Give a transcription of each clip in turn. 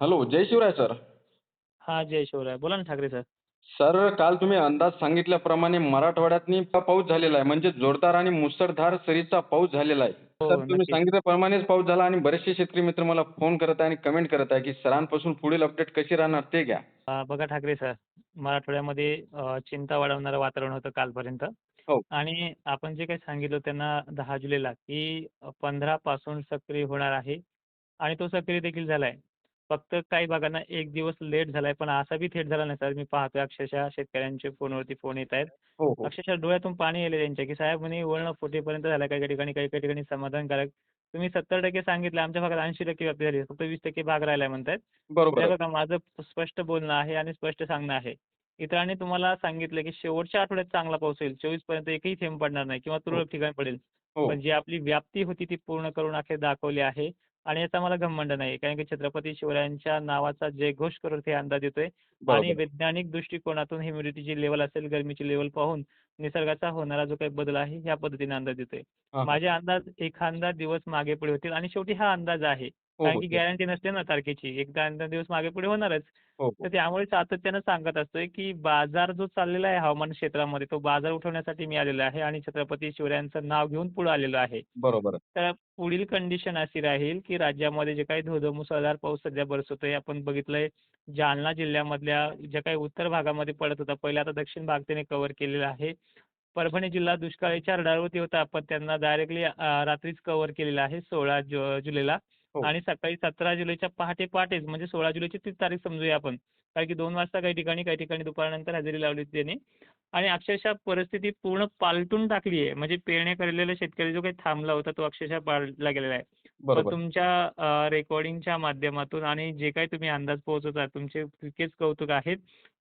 Hello जय Shivray sir. हा जय शिवराय. बोला ना ठाकरे सर. सर काल तुम्ही अंदाज सांगितल्याप्रमाणे मराठवाड्यातनी पाऊस झालेला आहे. म्हणजे जोरदार आणि मुसळधार सरीचा पाऊस झालेला आहे. हो, तर तुम्ही नक्कीच. सांगितल्याप्रमाणेच पाऊस झाला आणि बरेचसे शेतकरी मित्र मला फोन करत आहे आणि कमेंट करत आहे की सरांपासून पुढील अपडेट कशी राहणार ते घ्या. अ, बघा ठाकरे सर. मराठवाड्यामध्ये अ, चिंता वाढवणारं वातावरण होतं कालपर्यंत. हो. आणि आपण जे काही सांगितलं त्यांना दहा जुलैला की पंधरा पासून सक्रिय होणार आहे. आणि तो सक्रिय देखील झालाय. फक्त काही भागांना एक दिवस लेट झालाय पण असा बी थेट झाला नाही सर. मी पाहतोय अक्षरशः शेतकऱ्यांचे फोनवरती फोन येत आहेत. हो हो. अक्षरशः डोळ्यातून पाणी येले त्यांच्या की साहेब म्हणे वळण फुटेपर्यंत झालं काही काही ठिकाणी काही काही ठिकाणी समाधानकारक. तुम्ही सत्तर टक्के सांगितलं आमच्या भागात ऐंशी टक्के व्याप्ती झाली फक्त वीस टक्के भाग राहिलाय म्हणतायत. बरोबर हे. बघा माझं स्पष्ट बोलणं आहे आणि स्पष्ट सांगणं आहे. इतरांनी तुम्हाला सांगितलं की शेवटच्या आठवड्यात चांगला पाऊस होईल. चोवीसपर्यंत एकही थेंब पडणार नाही किंवा तुरळक ठिकाणी पडेल. हो. पण जी आपली व्याप्ती होती ती पूर्ण करून अखेर दाखवली आहे. आणि याचा मला घमंड नाही कारण की छत्रपती शिवरायांच्या नावाचा जयघोष करत हे अंदाज येतोय आणि वैज्ञानिक दृष्टिकोनातून ह्युमिडिटीची लेवल असेल गरमीची लेवल पाहून निसर्गाचा होणारा जो काही बदल आहे ह्या पद्धतीने अंदाज येतोय. हा, हा. माझे अंदाज एखादा दिवस मागे पुढे होतील आणि शेवटी हा अंदाज आहे. हो कारण हो की गॅरंटी नसते ना तारखेची. एकदा दिवस मागे पुढे होणारच. हो हो तर त्यामुळे सातत्यानं सांगत असतोय की बाजार जो चाललेला आहे हवामान क्षेत्रामध्ये तो बाजार उठवण्यासाठी मी आलेलो आहे आणि छत्रपती शिवरायांचं नाव घेऊन पुढे आलेलो आहे बरोबर. तर पुढील कंडिशन अशी राहील की राज्यामध्ये जे काही धोधो मुसळधार पाऊस सध्या बरसतोय आपण बघितलंय जालना जिल्ह्यामधल्या ज्या काही उत्तर भागामध्ये पडत होता पहिले आता दक्षिण भाग त्याने कव्हर केलेला आहे परभणी जिल्हा दुष्काळीच्या रडारवरती होता पण त्यांना डायरेक्टली रात्रीच कव्हर केलेला आहे सोळा जुलैला हो. आणि सकाळी सतरा जुलैच्या पहाटे पहाटेच म्हणजे सोळा जुलैची तीस तारीख समजूया आपण. कारण की दोन वाजता काही ठिकाणी काही ठिकाणी दुपारनंतर हजेरी लावली होती त्यांनी. आणि अक्षरशः परिस्थिती पूर्ण पालटून टाकली आहे. म्हणजे पेरण्या केलेला शेतकरी जो काही थांबला होता तो अक्षरशः पालटला गेलेला आहे. बरोबर. तुमच्या रेकॉर्डिंगच्या माध्यमातून आणि जे काही तुम्ही अंदाज पोहोचवता तुमचे तितकेच कौतुक आहेत.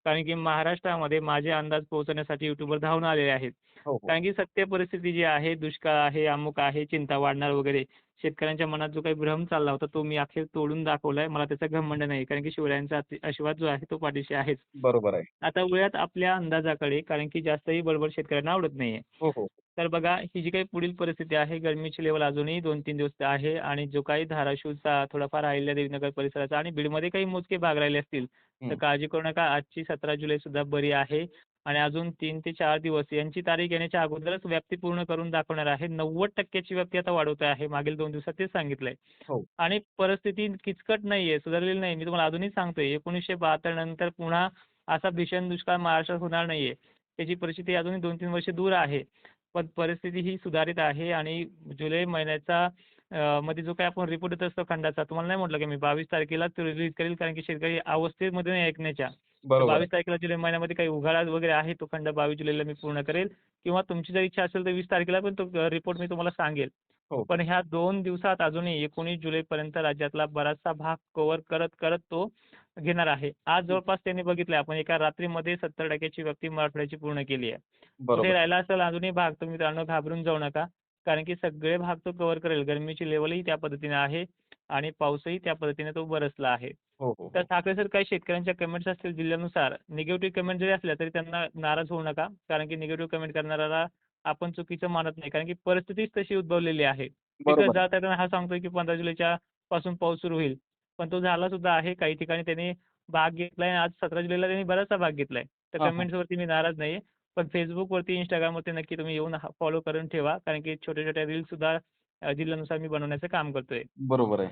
कारण की महाराष्ट्रामध्ये माझे अंदाज पोहोचवण्यासाठी युट्यूबवर धावून आलेले आहेत. हो हो. कारण की सत्य परिस्थिती जी आहे दुष्काळ आहे अमुक आहे चिंता वाढणार वगैरे शेतकऱ्यांच्या मनात जो काही भ्रम चालला होता तो मी अखेर तोडून दाखवलाय. मला त्याचा घमंड नाही कारण की शिवरायांचा आशीर्वाद जो आहे तो पाठीशी आहेच. बरोबर आहे. आता वळूयात आपल्या अंदाजाकडे कारण की जास्तही बडबड शेतकऱ्यांना आवडत नाहीये. हो हो. तर बघा ही जी काही पुढील परिस्थिती आहे गरमीची लेवल अजूनही दोन तीन दिवस आहे आणि जो काही धाराशिवचा थोडाफार अहिल्यादेवीनगर परिसराचा आणि बीडमध्ये काही मोजके भाग राहिले असतील तर. काळजी करू नका. आजची सतरा जुलै सुद्धा बरी आहे आणि अजून तीन ते चार दिवस यांची तारीख येण्याच्या अगोदरच व्याप्ती पूर्ण करून दाखवणार आहे. नव्वद टक्क्याची व्याप्ती आता वाढवत आहे. मागील दोन दिवसात तेच सांगितलंय. हो. आणि परिस्थिती किचकट नाहीये सुधारलेली नाही. मी तुम्हाला अजूनही सांगतोय एकोणीसशे बहात्तर नंतर पुन्हा असा भीषण दुष्काळ महाराष्ट्रात होणार नाहीये. त्याची परिस्थिती अजूनही दोन तीन वर्ष दूर आहे. पण परिस्थिती ही सुधारित आहे आणि जुलै महिन्याचा मध्ये जो काही आपण रिपोर्ट देत असतो खंडाचा तुम्हाला नाही म्हटलं की मी बावीस तारखेला तो रिलीज करेल कारण की शेतकरी अवस्थेमध्ये नाही ऐकण्याच्या. बावीस तारखेला जुलै महिन्यामध्ये काही उघाडा वगैरे आहे तो खंड बावीस जुलैला मी पूर्ण करेल. किंवा तुमची जर इच्छा असेल तर वीस तारखेला पण तो रिपोर्ट मी तुम्हाला सांगेल. पण ह्या दोन दिवसात अजूनही एकोणीस जुलैपर्यंत राज्यातला बराचसा भाग कव्हर करत करत तो घेणार आहे. आज जवळपास त्यांनी बघितलंय आपण एका रात्रीमध्ये सत्तर टक्क्याची व्याप्ती मराठवाड्याची पूर्ण केली आहे. कुठे बरोबर. राहिला असेल अजूनही भाग तर मित्रांनो घाबरून जाऊ नका. कारण की सगळे भाग तो कव्हर करेल. गरमीची लेवलही त्या पद्धतीने आहे आणि पाऊसही त्या पद्धतीने तो बरसला आहे. हो हो तर ठाकरे सर काही शेतकऱ्यांच्या कमेंट्स असतील जिल्ह्यानुसार निगेटिव्ह कमेंट जरी असल्या तरी त्यांना नाराज होऊ नका. कारण की निगेटिव्ह कमेंट करणाऱ्याला आपण चुकीचं मानत नाही. कारण की परिस्थितीच तशी उद्भवलेली आहे. तिकडे जात येताना हा सांगतोय की पंधरा जुलैच्या पासून पाऊस सुरू होईल. पण तो झाला सुद्धा आहे काही ठिकाणी. त्यांनी भाग घेतलाय आज सतरा जुलैला त्यांनी बराचसा भाग घेतलाय. तर. कमेंट्स वरती मी नाराज नाहीये. पण फेसबुकवरती इंस्टाग्रामवरती नक्की तुम्ही येऊन फॉलो करून ठेवा. कारण की छोट्या छोट्या रील्स सुद्धा जिल्ह्यानुसार मी बनवण्याचं काम करतोय. बरोबर आहे.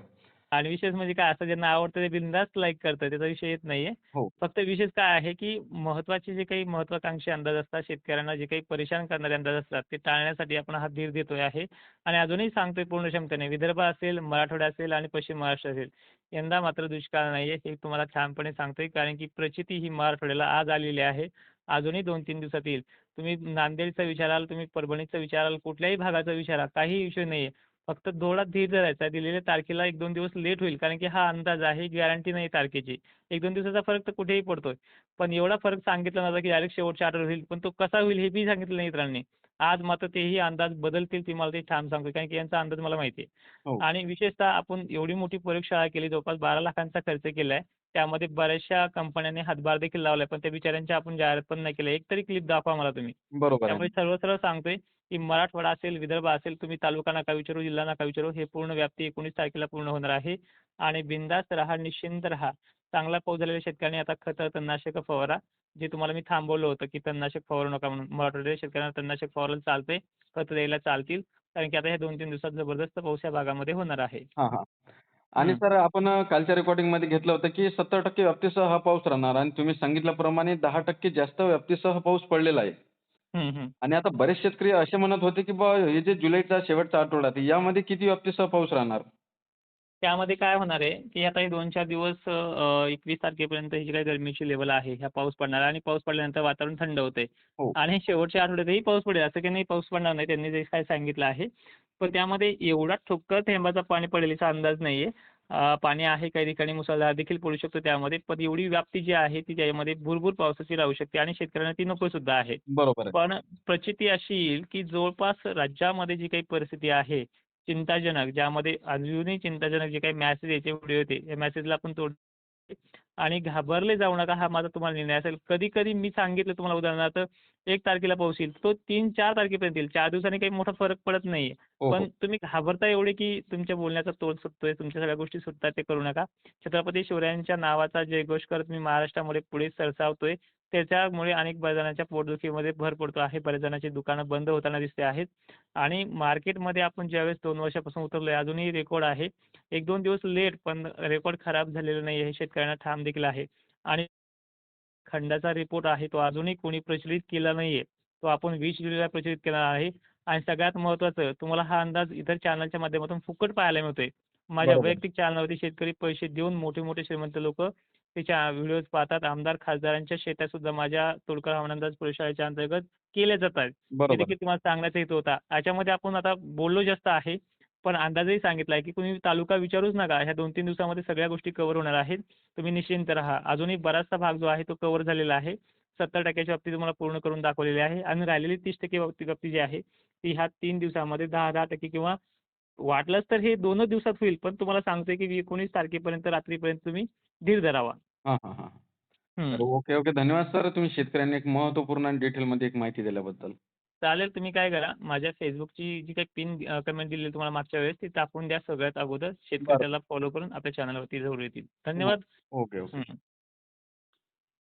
आणि विशेष म्हणजे काय असं ज्यांना आवडतं ते बिनधास्त लाईक करतं त्याचा विषय येत नाहीये. हो. फक्त विशेष काय आहे की महत्त्वाचे जे काही महत्वाकांक्षी अंदाज असतात शेतकऱ्यांना जे काही परेशान करणारे अंदाज असतात ते टाळण्यासाठी आपण हा धीर देतोय आहे. आणि अजूनही सांगतोय पूर्ण क्षमतेने विदर्भ असेल मराठवाडा असेल आणि पश्चिम महाराष्ट्र असेल यंदा मात्र दुष्काळ नाहीये हे तुम्हाला छानपणे सांगतोय कारण की प्रचिती ही मराठवाड्याला आज आलेली आहे अजूनही दोन तीन दिवसात येईल. तुम्ही नांदेडचा विचाराल तुम्ही परभणीचा विचाराल कुठल्याही भागाचा विचारा काही विषय नाहीये. फक्त थोडा धीर धरायचा दिलेल्या तारखेला एक दोन दिवस लेट होईल. कारण की हा अंदाज आहे गॅरंटी नाही तारखेची. एक दोन दिवसाचा फरक तर कुठेही पडतोय. पण एवढा फरक सांगितला नव्हता की डायरेक्ट शेवटच्या आठवड्यात होईल. पण तो कसा होईल हे बी सांगितलं नाही इतरांनी आज मात्र तेही अंदाज बदलतील ती मला ते ठाम सांगतो कारण की यांचा अंदाज मला माहिती आहे. हो. आणि विशेषतः आपण एवढी मोठी प्रयोगशाळा केली जवळपास बारा लाखांचा खर्च केलाय. त्यामध्ये बऱ्याचशा कंपन्यांनी हातभार देखील लावलाय. पण त्या बिचाऱ्यांच्या आपण जाहिरात पण नाही केल्या एक तरी क्लिप दाखवा मला तुम्ही. बरोबर त्यामुळे सर्व सरळ सांगतोय. की मराठवाडा असेल विदर्भ असेल तुम्ही तालुका नका विचारू जिल्हा नका विचारू हे पूर्ण व्याप्ती एकोणीस तारखेला पूर्ण होणार आहे. आणि बिंदास्त राहा निश्चिंत राहा. चांगला पाऊस झालेल्या शेतकऱ्यांनी आता खतं तणनाशकं फवारा. जे तुम्हाला मी थांबवलं होतं की तणनाशक फवारू नका म्हणून. मराठवाड्यातील शेतकऱ्यांना तणनाशक फवारायला चालतंय खतं द्यायला चालतील. कारण की आता ह्या दोन तीन दिवसात जबरदस्त पाऊस या भागामध्ये होणार आहे. आणि. सर आपण कालच्या रेकॉर्डिंगमध्ये घेतलं होतं की सत्तर टक्के व्याप्तीसह हा पाऊस राहणार. आणि तुम्ही सांगितल्याप्रमाणे दहा टक्के जास्त व्याप्तीसह पाऊस पडलेला आहे. आणि आता बरेच शेतकरी असे म्हणत होते की बा हे जे जुलैचा शेवटचा आठवडा आहे यामध्ये किती व्याप्तीसह पाऊस राहणार? त्यामध्ये काय होणार आहे की आता हे दोन चार दिवस एकवीस तारखेपर्यंत ही जी काही गरमीची लेवल आहे ह्या पाऊस पडणार आणि पाऊस पडल्यानंतर वातावरण थंड होते हो. आणि शेवटच्या आठवड्यातही पाऊस पडेल असं की नाही पाऊस पडणार नाही त्यांनी जे काय सांगितलं आहे. पण त्यामध्ये एवढा ठोक्कर थेंबाचा पाणी पडेल याचा अंदाज नाहीये. पाणी आहे काही ठिकाणी मुसळधार देखील पडू शकतो त्यामध्ये. पण एवढी व्याप्ती जी आहे ती त्यामध्ये भरपूर पावसाची राहू शकते आणि शेतकऱ्यांना ती नको सुद्धा आहे. बरोबर पण प्रचिती अशी येईल की जवळपास राज्यामध्ये जी काही परिस्थिती आहे चिंताजनक ज्यामध्ये अजूनही चिंताजनक जे काही मॅसेज याचे व्हिडिओ होते या मॅसेजला आपण तोड आणि घाबरले जाऊ नका हा माझा तुम्हाला निर्णय असेल. कधी कधी मी सांगितलं तुम्हाला उदाहरणार्थ एक तारखेला पाऊस येईल तो तीन चार तारखेपर्यंत येईल. चार दिवसांनी काही मोठा फरक पडत नाहीये. हो पण हो. तुम्ही घाबरता एवढे की तुमच्या बोलण्याचा तोल सुटतोय तुमच्या सगळ्या गोष्टी सुटतात ते करू नका. छत्रपती शिवरायांच्या नावाचा जयघोष करत मी महाराष्ट्रामध्ये पुढे सरसावतोय त्याच्यामुळे अनेक बऱ्याच जणांच्या पोटदुखीमध्ये भर पडतो आहे. बऱ्याच जणांची दुकानं बंद होताना दिसते आहेत. आणि मार्केटमध्ये आपण ज्यावेळेस दोन वर्षापासून उतरलोय अजूनही रेकॉर्ड आहे. एक दोन दिवस लेट पण रेकॉर्ड खराब झालेलं नाही हे शेतकऱ्यांना ठाम देखील आहे. आणि खंडाचा रिपोर्ट आहे तो अजूनही कोणी प्रचलित केला नाहीये. तो आपण वीस जुलैला प्रचलित करणार आहे. आणि सगळ्यात महत्त्वाचं तुम्हाला हा अंदाज इतर चॅनलच्या माध्यमातून फुकट पाहायला मिळतोय. माझ्या. वैयक्तिक चॅनलवरती शेतकरी पैसे देऊन मोठे मोठे श्रीमंत लोक त्याच्या व्हिडिओज पाहतात. आमदार खासदारांच्या शेतात सुद्धा माझ्या तोडकर हवामान अंदाज परिषदेच्या अंतर्गत केले जातात. हे तुम्हाला सांगण्याचा हेतू होता. याच्यामध्ये आपण आता बोललो जास्त आहे. पण अंदाजही सांगितला आहे की तुम्ही तालुका विचारूच नका. ह्या दोन तीन दिवसामध्ये सगळ्या गोष्टी कव्हर होणार आहेत. तुम्ही निश्चिंत राहा. अजूनही बराचसा भाग जो आहे तो कव्हर झालेला आहे. सत्तर टक्क्याची बाबती तुम्हाला पूर्ण करून दाखवलेली आहे. आणि राहिलेली तीस टक्के बाबती बाबती जी आहे ती ह्या तीन दिवसामध्ये दहा दहा टक्के किंवा वाटलंच तर हे दोनच दिवसात होईल पण तुम्हाला सांगतोय की एकोणीस तारखेपर्यंत रात्रीपर्यंत तुम्ही धीर धरावा. Okay okay. धन्यवाद सर. तुम्ही शेतकऱ्यांनी एक महत्त्वपूर्ण आणि डिटेलमध्ये एक माहिती दिल्याबद्दल. चालेल तुम्ही काय करा माझ्या फेसबुकची जी काही पिन कमेंट दिली तुम्हाला मागच्या वेळेस ती टाकून द्या सगळ्यात अगोदर. शेतकरी. त्याला फॉलो करून आपल्या चॅनलवरती जरूर येतील. धन्यवाद. Okay okay.